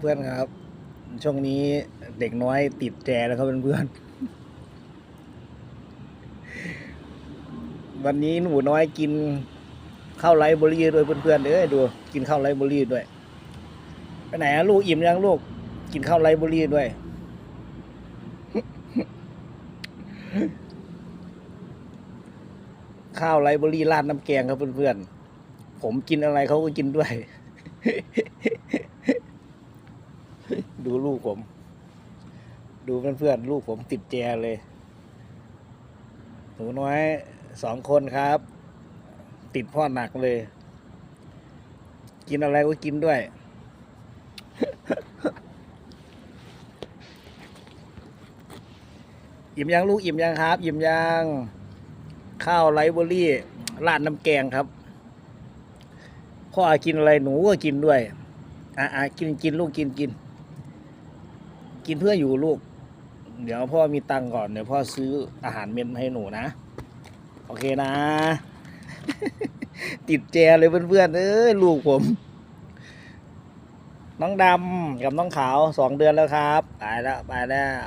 เพื่อนๆครับ ช่วงนี้เด็กน้อยติดแจแล้วครับเพื่อนๆวันนี้หนูน้อยกินข้าวไรเบอรี่ด้วยเพื่อนๆเด้อดูกินข้าวไรเบอรี่ด้วยไปไหนลูกอิ่มยังลูกกินข้าวไรเบอรี่ด้วย ข้าวไรเบอรี่ราดน้ำแกงครับเพื่อนๆผมกินอะไรเขาก็กินด้วย ดูลูกผม ดูเพื่อนๆลูกผมติดแจเลย หนูน้อยสองคนครับ ติดพ่อหนักเลย กินอะไรก็กินด้วย อิ่มยังลูกอิ่มยังครับ อิ่มยังข้าวไรเบอรี่ราดน้ำแกงครับพ่อกินอะไรหนูก็กินด้วย อะอะกินกินลูกกินกิน กินเพื่ออยู่ลูก เดี๋ยวพ่อมีตังก่อน เดี๋ยวพ่อซื้ออาหารเม็ดให้หนูนะ โอเคนะ ติดแจเลยเพื่อนๆ เอ้ยลูกผม น้องดำกับน้องขาวสองเดือนแล้วครับ ไปแล้วไปแล้ว